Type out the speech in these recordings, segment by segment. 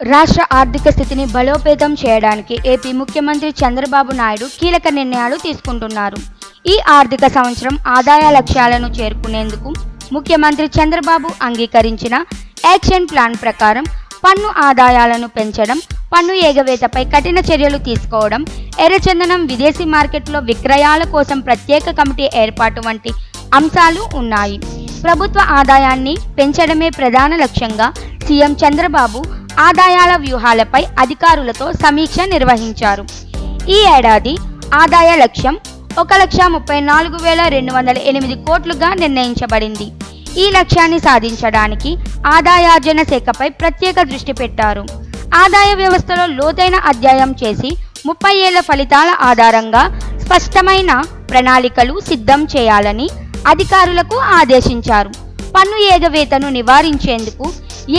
రాష్ట్ర ఆర్థిక స్థితిని బలోపేతం చేయడానికి ఏపీ ముఖ్యమంత్రి చంద్రబాబు నాయుడు కీలక నిర్ణయాలు తీసుకుంటున్నారు. ఈ ఆర్థిక సంవత్సరం ఆదాయ లక్ష్యాలను చేరుకునేందుకు ముఖ్యమంత్రి చంద్రబాబు అంగీకరించిన యాక్షన్ ప్లాన్ ప్రకారం పన్ను ఆదాయాలను పెంచడం పన్ను ఎగవేతపై కఠిన చర్యలు తీసుకోవడం ఎర్రచందనం విదేశీ మార్కెట్లో విక్రయాల కోసం ప్రత్యేక కమిటీ ఏర్పాటు వంటి అంశాలు ఉన్నాయి. ప్రభుత్వ ఆదాయాన్ని పెంచడమే ప్రధాన లక్ష్యంగా సీఎం చంద్రబాబు ఆదాయాల వ్యూహాలపై అధికారులతో సమీక్ష నిర్వహించారు. ఈ ఏడాది ఆదాయ లక్ష్యం ఒక లక్ష ముప్పై నాలుగు వేల రెండు వందల ఎనిమిది కోట్లుగా నిర్ణయించబడింది. ఈ లక్ష్యాన్ని సాధించడానికి ఆదాయార్జన శాఖపై ప్రత్యేక దృష్టి పెట్టారు. ఆదాయ వ్యవస్థలో లోతైన అధ్యాయం చేసి ముప్పై ఏళ్ళ ఫలితాల ఆధారంగా స్పష్టమైన ప్రణాళికలు సిద్ధం చేయాలని అధికారులకు ఆదేశించారు. పన్ను ఏగవేతను నివారించేందుకు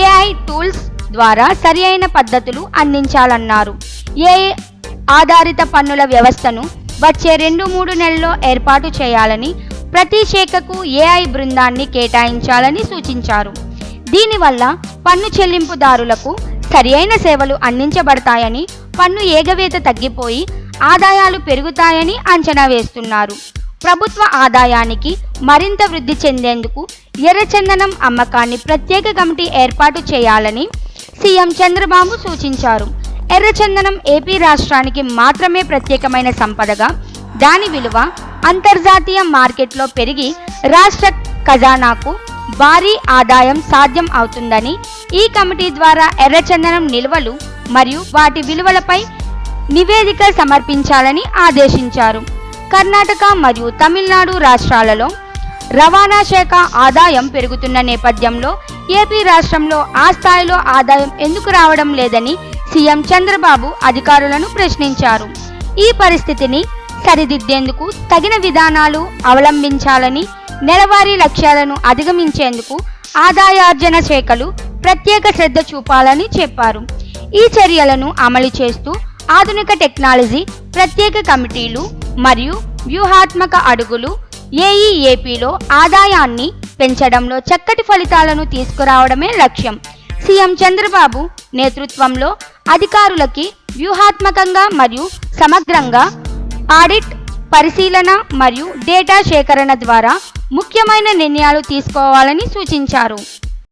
ఏఐ టూల్స్ ద్వారా సరియైన పద్ధతులు అందించాలన్నారు. ఏఐ ఆధారిత పన్నుల వ్యవస్థను వచ్చే రెండు మూడు నెలల్లో ఏర్పాటు చేయాలని ప్రతి శాఖకు ఏఐ బృందాన్ని కేటాయించాలని సూచించారు. దీనివల్ల పన్ను చెల్లింపుదారులకు సరియైన సేవలు అందించబడతాయని పన్ను ఏగవేత తగ్గిపోయి ఆదాయాలు పెరుగుతాయని అంచనా వేస్తున్నారు. ప్రభుత్వ ఆదాయానికి మరింత వృద్ధి చెందేందుకు ఎర్రచందనం అమ్మకాన్ని ప్రత్యేక కమిటీ ఏర్పాటు చేయాలని సీఎం చంద్రబాబు సూచించారు. ఎర్రచందనం ఏపీ రాష్ట్రానికి మాత్రమే ప్రత్యేకమైన సంపదగా దాని విలువ అంతర్జాతీయ మార్కెట్లో పెరిగి రాష్ట్ర ఖజానాకు భారీ ఆదాయం సాధ్యం అవుతుందని ఈ కమిటీ ద్వారా ఎర్రచందనం నిల్వలు మరియు వాటి విలువలపై నివేదిక సమర్పించాలని ఆదేశించారు. కర్ణాటక మరియు తమిళనాడు రాష్ట్రాలలో రవాణా శాఖ ఆదాయం పెరుగుతున్న నేపథ్యంలో ఏపీ రాష్ట్రంలో ఆ స్థాయిలో ఆదాయం ఎందుకు రావడం లేదని సీఎం చంద్రబాబు అధికారులను ప్రశ్నించారు. ఈ పరిస్థితిని సరిదిద్దేందుకు తగిన విధానాలు అవలంబించాలని నెలవారీ లక్ష్యాలను అధిగమించేందుకు ఆదాయార్జన శాఖలు ప్రత్యేక శ్రద్ధ చూపాలని చెప్పారు. ఈ చర్యలను అమలు చేస్తూ ఆధునిక టెక్నాలజీ ప్రత్యేక కమిటీలు మరియు వ్యూహాత్మక అడుగులు ఏఈఏపీలో ఆదాయాన్ని పెంచడంలో చక్కటి ఫలితాలను తీసుకురావడమే లక్ష్యం. సీఎం చంద్రబాబు నేతృత్వంలో అధికారులకి వ్యూహాత్మకంగా మరియు సమగ్రంగా ఆడిట్ పరిశీలన మరియు డేటా సేకరణ ద్వారా ముఖ్యమైన నిర్ణయాలు తీసుకోవాలని సూచించారు.